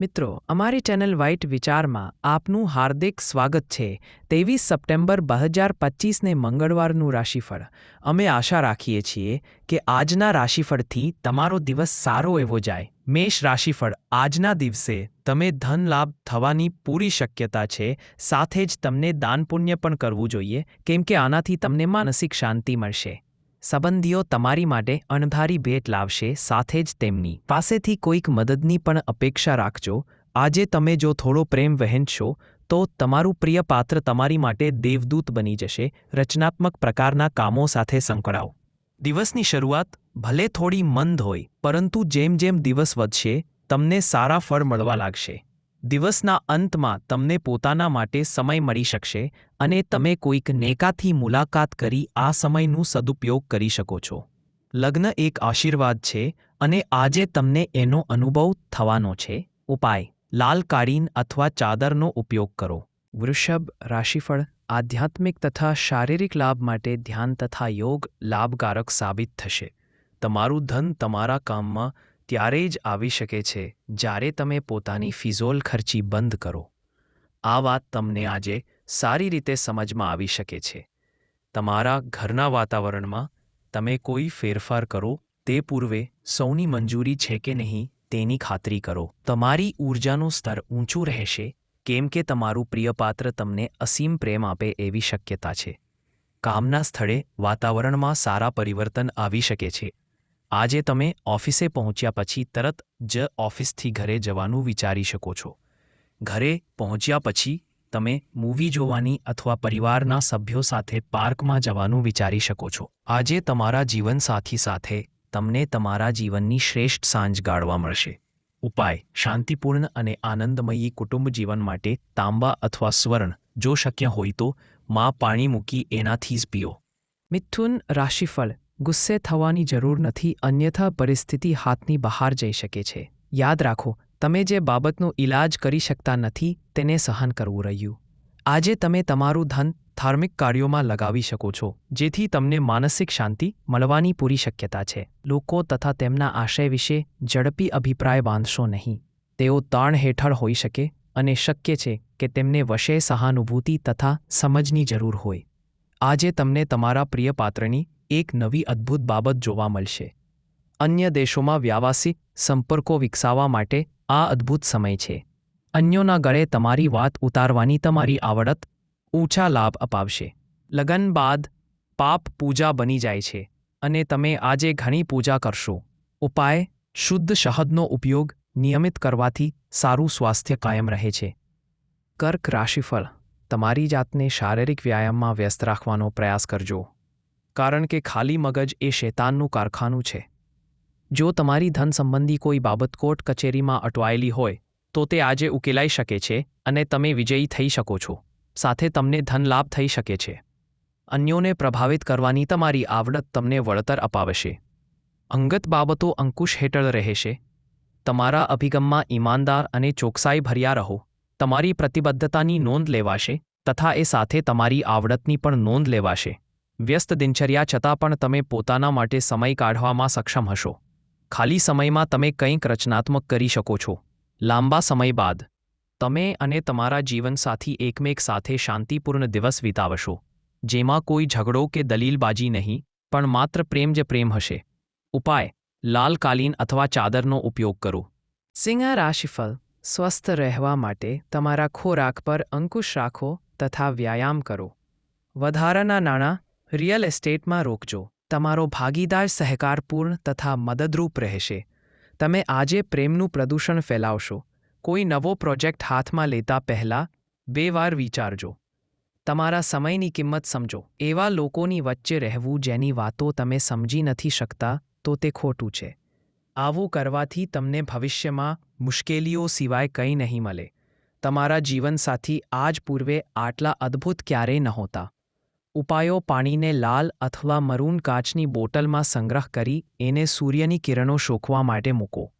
મિત્રો, અમારી channel white વિચારમાં આપનું હાર્દિક સ્વાગત છે. ત્રેવીસ સપ્ટેમ્બર બે હજાર પચીસને મંગળવારનું રાશિફળ. અમે આશા રાખીએ છીએ કે આજના રાશિફળથી તમારો દિવસ સારો એવો જાય. મેષ રાશિફળ, આજના દિવસે તમે ધન લાભ થવાની પૂરી શક્યતા છે. સાથે જ તમને દાન પુણ્ય પણ કરવું જોઈએ, કેમ કે આનાથી તમને માનસિક શાંતિ મળશે. સંબંધીઓ તમારી માટે અણધારી ભેટ લાવશે, સાથે જ તેમની પાસેથી કોઈક મદદની પણ અપેક્ષા રાખજો. આજે તમે જો થોડો પ્રેમ વહેંચશો, તો તમારું પ્રિય પાત્ર તમારી માટે દેવદૂત બની જશે. રચનાત્મક પ્રકારના કામો સાથે સંકળાઓ દિવસની શરૂઆત ભલે થોડી મંદ હોય, પરંતુ જેમ જેમ દિવસ વધશે, તમને સારા ફળ મળવા લાગશે. દિવસના અંતમાં તમને પોતાના માટે સમય મળી શકશે અને તમે કોઈક નેકાથી મુલાકાત કરી આ સમયનું સદુપયોગ કરી શકો છો. લગ્ન એક આશીર્વાદ છે અને આજે તમને એનો અનુભવ થવાનો છે. ઉપાય, લાલ કાળીન અથવા ચાદરનો ઉપયોગ કરો. વૃષભ, રાશિફળ, આધ્યાત્મિક તથા શારીરિક લાભ માટે ધ્યાન તથા યોગ લાભકારક સાબિત થશે. તમારું ધન તમારા કામમાં ત્યારે જ આવી શકે છે જ્યારે તમે પોતાની ફિઝોલ ખર્ચી બંધ કરો. આ વાત તમને આજે સારી રીતે સમજમાં આવી શકે છે. તમારા ઘરના વાતાવરણમાં તમે કોઈ ફેરફાર કરો તે પૂર્વે સૌની મંજૂરી છે કે નહીં તેની ખાતરી કરો. તમારી ઊર્જાનું સ્તર ઊંચું રહેશે કેમ કે તમારું પ્રિયપાત્ર તમને અસીમ પ્રેમ આપે એવી શક્યતા છે. કામના સ્થળે વાતાવરણમાં સારા પરિવર્તન આવી શકે છે. આજે તમે ઓફિસે પહોંચ્યા પછી તરત જ ઓફિસથી ઘરે જવાનું વિચારી શકો છો. ઘરે પહોંચ્યા પછી તમે મૂવી જોવાની અથવા પરિવારના સભ્યો સાથે પાર્કમાં જવાનું વિચારી શકો છો. આજે તમારા જીવનસાથી સાથે તમને તમારા જીવનની શ્રેષ્ઠ સાંજ ગાળવા મળશે. ઉપાય, શાંતિપૂર્ણ અને આનંદમયી કુટુંબ જીવન માટે તાંબા અથવા સ્વર્ણ જો શક્ય હોય તો, માં પાણી મૂકી એનાથી જ પીઓ. મિથુન રાશિફળ ગુસ્સે થવાની જરૂર નથી, અન્યથા પરિસ્થિતિ હાથની બહાર જઈ શકે છે. યાદ રાખો, તમે જે બાબતનો ઇલાજ કરી શકતા નથી, તેને સહન કરવું રહ્યું. આજે તમે તમારું ધન ધાર્મિક કાર્યોમાં લગાવી શકો છો, જેથી તમને માનસિક શાંતિ મળવાની પૂરી શક્યતા છે. લોકો તથા તેમના આશય વિશે ઝડપી અભિપ્રાય બાંધશો નહીં. તેઓ તાણ હેઠળ હોઈ શકે અને શક્ય છે કે તેમને વશે સહાનુભૂતિ તથા સમજની જરૂર હોય. આજે તમને તમારા પ્રિય પાત્રની એક નવી અદ્ભુત બાબત જોવા મળશે. અન્ય દેશોમાં વ્યાવાસિક સંપર્કો વિકસાવવા માટે આ અદ્ભુત સમય છે. અન્યોના ગળે તમારી વાત ઉતારવાની તમારી આવડત ઊંચા લાભ અપાવશે. લગન બાદ પાપ પૂજા બની જાય છે અને તમે આજે ઘણી પૂજા કરશો. ઉપાય, શુદ્ધ શહદનો ઉપયોગ નિયમિત કરવાથી સારું સ્વાસ્થ્ય કાયમ રહે છે. કર્ક રાશિફળ, તમારી જાતને શારીરિક વ્યાયામમાં વ્યસ્ત રાખવાનો પ્રયાસ કરજો. કારણ કે ખાલી મગજ એ શેતાનનું કારખાનું છે. જો તમારી ધન સંબંધી કોઈ બાબત કોર્ટ કચેરીમાં અટવાયેલી હોય, તો તે આજે ઉકેલાઈ શકે છે અને તમે વિજયી થઈ શકો છો. સાથે તમને ધન લાભ થઈ શકે છે. અન્યોને પ્રભાવિત કરવાની તમારી આવડત તમને વળતર અપાવશે. અંગત બાબતો અંકુશ હેઠળ રહેશે. તમારા અભિગમમાં ઈમાનદાર અને ચોકસાઈ ભર્યા રહો. તમારી પ્રતિબદ્ધતાની નોંધ લેવાશે તથા એ સાથે તમારી આવડતની પણ નોંધ લેવાશે. વ્યસ્ત દિનચર્યા છતાં પણ તમે પોતાના માટે સમય કાઢવામાં સક્ષમ હશો. ખાલી સમયમાં તમે કંઈક રચનાત્મક કરી શકો છો. લાંબા સમય બાદ, તમે અને તમારા જીવનસાથી એકમેક સાથે શાંતિપૂર્ણ દિવસ વિતાવશો. જેમાં કોઈ ઝઘડો કે દલીલબાજી નહીં, પણ માત્ર પ્રેમ જ પ્રેમ હશે. ઉપાય, લાલ કાલીન અથવા ચાદરનો ઉપયોગ કરો. સિંહ રાશિફળ સ્વસ્થ રહેવા માટે તમારા ખોરાક પર અંકુશ રાખો તથા વ્યાયામ કરો. વધારાના નાણાં રિયલ એસ્ટેટમાં રોકજો. તમારો ભાગીદાર સહકારપૂર્ણ તથા મદદરૂપ રહેશે. તમે આજે પ્રેમનું પ્રદૂષણ ફેલાવશો. કોઈ નવો પ્રોજેક્ટ હાથમાં લેતા પહેલાં બે વાર વિચારજો. તમારા સમયની કિંમત સમજો. એવા લોકોની વચ્ચે રહેવું જેની વાતો તમે સમજી નથી શકતા, તો તે ખોટું છે. આવું કરવાથી તમને ભવિષ્યમાં મુશ્કેલીઓ સિવાય કંઈ નહીં મળે. તમારા જીવનસાથી આજ પૂર્વે આટલા અદ્ભુત ક્યારેય નહોતા. ઉપાયો પાણીને લાલ અથવા મરૂન કાચની બોટલમાં સંગ્રહ કરી એને સૂર્યની કિરણો શોખવા માટે મૂકો.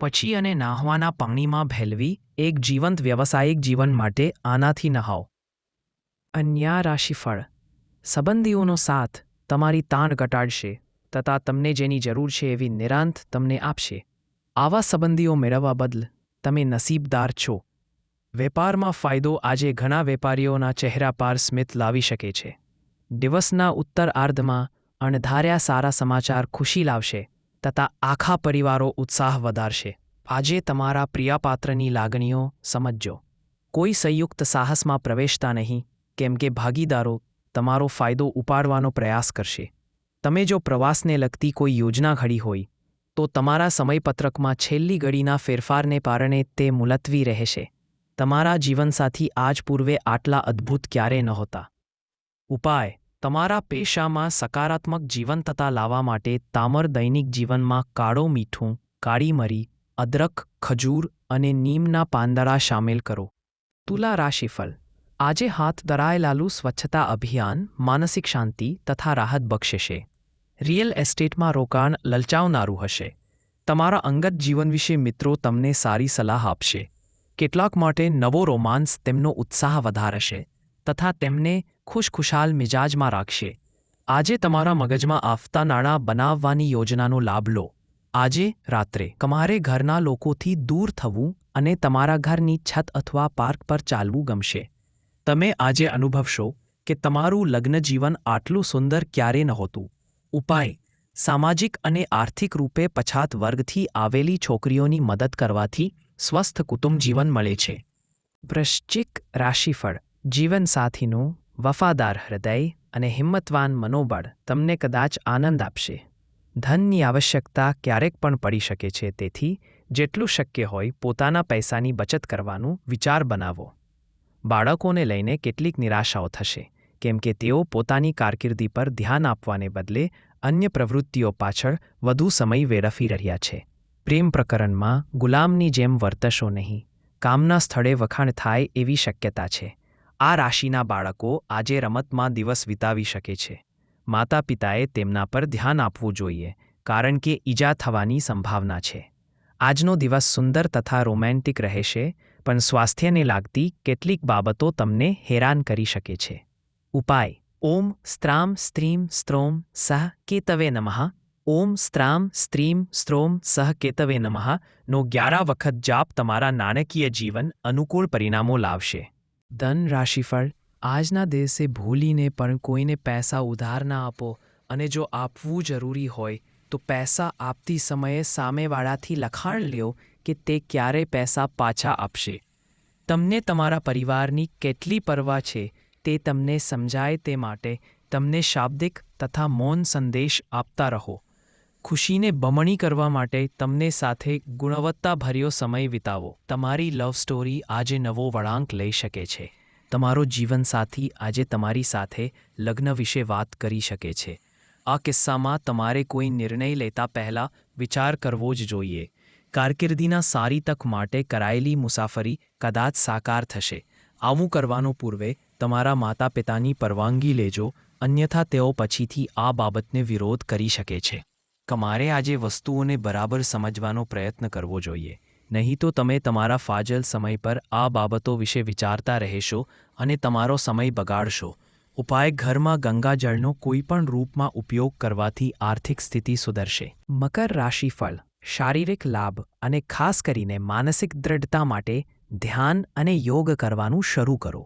પછી અને નાહવાના પાણીમાં ભેલવી એક જીવંત વ્યવસાયિક જીવન માટે આનાથી નહાઓ. અન્ય રાશિફળ. સંબંધીઓનો સાથ તમારી તાણ ઘટાડશે તથા તમને જેની જરૂર છે એવી નિરાંત તમને આપશે. આવા સંબંધીઓ મેળવવા બદલ તમે નસીબદાર છો. વેપારમાં ફાયદો આજે ઘણા વેપારીઓના ચહેરા પર સ્મિત લાવી શકે છે. દિવસના ઉત્તર આર્ધમાં અણધાર્યા સારા સમાચાર ખુશી લાવશે તથા આખા પરિવારો ઉત્સાહ વધારશે. આજે તમારા પ્રિયપાત્રની લાગણીઓ સમજજો. કોઈ સંયુક્ત સાહસમાં પ્રવેશતા નહીં, કેમ કે ભાગીદારો તમારો ફાયદો ઉપાડવાનો પ્રયાસ કરશે. તમે જો પ્રવાસને લગતી કોઈ યોજના ઘડી હોય, તો તમારા સમયપત્રકમાં છેલ્લી ઘડીના ફેરફારને કારણે તે મુલતવી રહેશે. તમારા જીવનસાથી આજ પૂર્વે આટલા અદ્ભુત ક્યારે નહોતા. ઉપાય. તમારા પેશામાં સકારાત્મક જીવંતતા લાવવા માટે તામર દૈનિક જીવનમાં કાળો મીઠું, કાળી મરી, અદરક, ખજૂર અને નીમના પાંદડા સામેલ કરો. તુલા રાશિફળ. આજે હાથ ધરાયેલાલું સ્વચ્છતા અભિયાન માનસિક શાંતિ તથા રાહત બક્ષશે રિયલ એસ્ટેટમાં રોકાણ લલચાવનારું હશે. તમારા અંગત જીવન વિશે મિત્રો તમને સારી સલાહ આપશે. કેટલાક માટે નવો રોમાન્સ તેમનો ઉત્સાહ વધારશે તથા તેમને ખુશખુશાલ મિજાજમાં રાખશે. આજે તમારા મગજમાં આવતા નાણાં બનાવવાની યોજનાનો લાભ લો. આજે રાત્રે તમારે ઘરના લોકોથી દૂર થવું અને તમારા ઘરની છત અથવા પાર્ક પર ચાલવું ગમશે. તમે આજે અનુભવશો કે તમારું લગ્નજીવન આટલું સુંદર ક્યારે નહોતું. ઉપાય, સામાજિક અને આર્થિક રૂપે પછાત વર્ગથી આવેલી છોકરીઓની મદદ કરવાથી સ્વસ્થ કુટુંબ જીવન મળે છે. વૃશ્ચિક રાશિફળ, જીવનસાથીનું વફાદાર હૃદય અને હિંમતવાન મનોબળ તમને કદાચ આનંદ આપશે. ધનની આવશ્યકતા ક્યારેક પણ પડી શકે છે, તેથી જેટલું શક્ય હોય પોતાના પૈસાની બચત કરવાનું વિચાર બનાવો. બાળકોને લઈને કેટલીક નિરાશાઓ થશે, કેમ કે તેઓ પોતાની કારકિર્દી પર ધ્યાન આપવાને બદલે અન્ય પ્રવૃત્તિઓ પાછળ વધુ સમય વેડફી રહ્યા છે. પ્રેમ પ્રકરણમાં ગુલામની જેમ વર્તશો નહીં. કામના સ્થળે વખાણ થાય એવી શક્યતા છે. આ રાશિના બાળકો આજે રમતમાં દિવસ વિતાવી શકે છે. માતા પિતાએ તેમના પર ધ્યાન આપવું જોઈએ, કારણ કે ઈજા થવાની સંભાવના છે. આજનો દિવસ સુંદર તથા રોમેન્ટિક રહેશે, પણ સ્વાસ્થ્યને લાગતી કેટલીક બાબતો તમને હેરાન કરી શકે છે. ઉપાય, ઓમ સ્ત્રામ સ્ત્રીમ સ્ત્રોમ સહ કેતવે નમઃ. ઓમ સ્ત્રામ સ્ત્રીમ સ્ત્રોમ સહ કેતવે નમઃ નો ગ્યારા વખત જાપ તમારા નાણાકીય જીવન અનુકૂળ પરિણામો લાવશે. ધન રાશિફળ આજના દિવસે ભૂલીને પણ કોઈને પૈસા ઉધાર ના આપો અને જો આપવું જરૂરી હોય, તો પૈસા આપતી સમયે સામેવાળાથી લખાણ લ્યો કે તે ક્યારે પૈસા પાછા આપશે. તમને તમારા પરિવારની કેટલી પરવા છે તે તમને સમજાય તે માટે તમને શાબ્દિક તથા મૌન સંદેશ આપતા રહો. ખુશીને બમણી કરવા માટે તમને સાથે ગુણવત્તાભર્યો સમય વિતાવો. તમારી લવ સ્ટોરી આજે નવો વળાંક લઈ શકે છે. તમારો જીવનસાથી આજે તમારી સાથે લગ્ન વિશે વાત કરી શકે છે. આ કિસ્સામાં તમારે કોઈ નિર્ણય લેતા પહેલાં વિચાર કરવો જ જોઈએ. કારકિર્દીના સારી તક માટે કરાયેલી મુસાફરી કદાચ સાકાર થશે. આવું કરવાનો પૂર્વે તમારા માતા પિતાની પરવાનગી લેજો, અન્યથા તેઓ પછીથી આ બાબતને વિરોધ કરી શકે છે. તમારે આજે વસ્તુઓને બરાબર સમજવાનો પ્રયત્ન કરવો જોઈએ. નહીં તો તમે તમારા ફાજલ સમય પર આ બાબતો વિશે વિચારતા રહેશો અને તમારો સમય બગાડશો. ઉપાય ઘરમાં ગંગાજળનો કોઈપણ રૂપમાં ઉપયોગ કરવાથી આર્થિક સ્થિતિ સુધરશે. મકર રાશિફળ શારીરિક લાભ અને ખાસ કરીને માનસિક દ્રઢતા માટે ધ્યાન અને યોગ કરવાનું શરૂ કરો.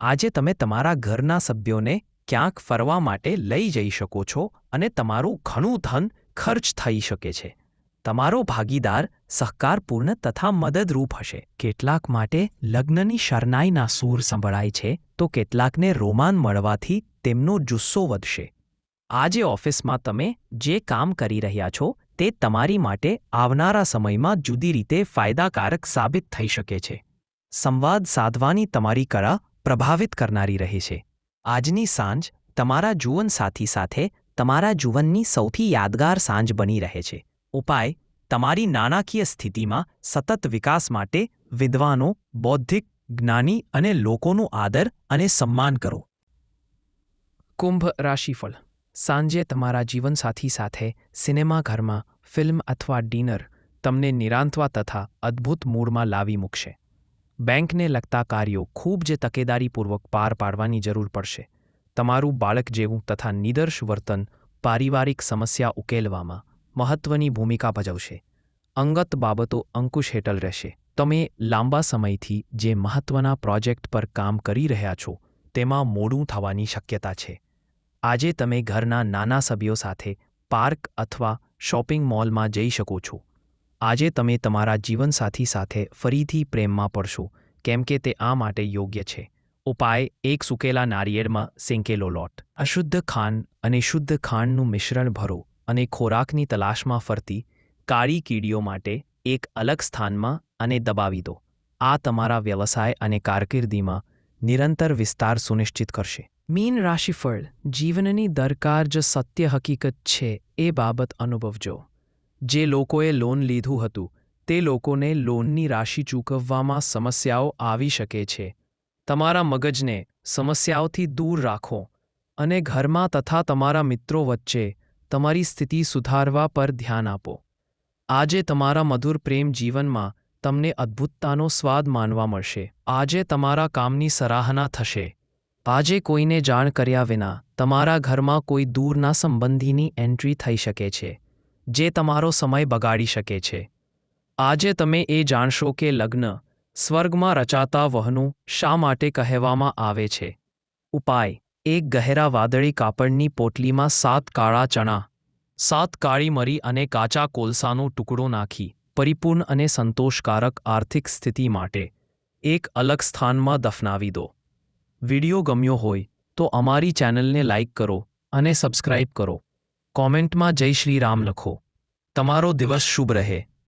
આજે તમે તમારા ઘરના સભ્યોને ક્યાંક ફરવા માટે લઈ જઈ શકો છો અને તમારું ઘણું ધન ખર્ચ થઈ શકે છે. તમારો ભાગીદાર સહકારપૂર્ણ તથા મદદરૂપ હશે. કેટલાક માટે લગ્નની શરનાઈના સૂર સંભળાય છે, તો કેટલાકને રોમાન મળવાથી તેમનો જુસ્સો વધશે. આજે ઓફિસમાં તમે જે કામ કરી રહ્યા છો, તે તમારી માટે આવનારા સમયમાં જુદી રીતે ફાયદાકારક સાબિત થઈ શકે છે. સંવાદ સાધવાની તમારી કળા પ્રભાવિત કરનારી રહે છે. આજની સાંજ તમારા જીવનસાથી સાથે તમારા જીવનની સૌથી યાદગાર સાંજ બની રહે છે. ઉપાય, તમારી નાણાકીય સ્થિતિમાં સતત વિકાસ માટે વિદ્વાનો બૌદ્ધિક જ્ઞાની અને લોકોનું આદર અને સન્માન કરો. કુંભ રાશિફળ, સાંજે તમારા જીવનસાથી સાથે સિનેમાઘરમાં ફિલ્મ અથવા ડિનર તમને નિરાંતવા તથા અદ્ભુત મૂડમાં લાવી મૂકશે. બેંકને લગતા કાર્યો ખૂબ જ તકેદારીપૂર્વક પાર પાડવાની જરૂર પડશે. તમારું બાળક જેવું તથા નિદર્શ વર્તન પારિવારિક સમસ્યા ઉકેલવામાં મહત્વની ભૂમિકા ભજવશે. અંગત બાબતો અંકુશ હેઠળ રહેશે. તમે લાંબા સમયથી જે મહત્ત્વના પ્રોજેક્ટ પર કામ કરી રહ્યા છો, તેમાં મોડું થવાની શક્યતા છે. આજે તમે ઘરના નાના સભ્યો સાથે પાર્ક અથવા શોપિંગ મોલમાં જઈ શકો છો. આજે તમે તમારા જીવનસાથી સાથે ફરીથી પ્રેમમાં પડશો, કેમ કે તે આ માટે યોગ્ય છે. ઉપાય એક સૂકેલા નારિયેળમાં સેંકેલો લોટ. અશુદ્ધ ખાંડ અને શુદ્ધ ખાંડનું મિશ્રણ ભરો અને ખોરાકની તલાશમાં ફરતી કાળી કીડીઓ માટે એક અલગ સ્થાનમાં અને દબાવી દો. આ તમારા વ્યવસાય અને કારકિર્દીમાં નિરંતર વિસ્તાર સુનિશ્ચિત કરશે. મીન રાશિફળ જીવનની દરકાર જ સત્ય હકીકત છે એ બાબત અનુભવજો. જે લોકોએ લોન લીધું હતું તે લોકોને લોનની રાશિ ચૂકવવામાં સમસ્યાઓ આવી શકે છે. તમારા મગજને સમસ્યાઓથી દૂર રાખો અને ઘરમાં તથા તમારા મિત્રો વચ્ચે તમારી સ્થિતિ સુધારવા પર ધ્યાન આપો. આજે તમારા મધુર પ્રેમ જીવનમાં તમને અદ્ભુતતાનો સ્વાદ માનવા મળશે. આજે તમારા કામની સરાહના થશે. આજે કોઈને જાણ કર્યા વિના તમારા ઘરમાં કોઈ દૂરના સંબંધીની એન્ટ્રી થઈ શકે છે, જે તમારો સમય બગાડી શકે છે. આજે તમે એ જાણશો કે લગ્ન સ્વર્ગમાં રચાતા વહનું શા માટે કહેવામાં આવે છે? ઉપાય. એક ગહેરા વાદળી કાપડની પોટલીમાં સાત કાળા ચણા. સાત કાળી મરી અને કાચા કોલસાનો ટુકડો નાખી, પરિપૂર્ણ અને સંતોષકારક આર્થિક સ્થિતિ માટે. એક અલગ સ્થાનમાં દફનાવી દો. વિડિયો ગમ્યો હોય, તો અમારી ચેનલને લાઇક કરો અને સબસ્ક્રાઇબ કરો. કોમેન્ટમાં જય શ્રી રામ લખો. તમારો દિવસ શુભ રહે.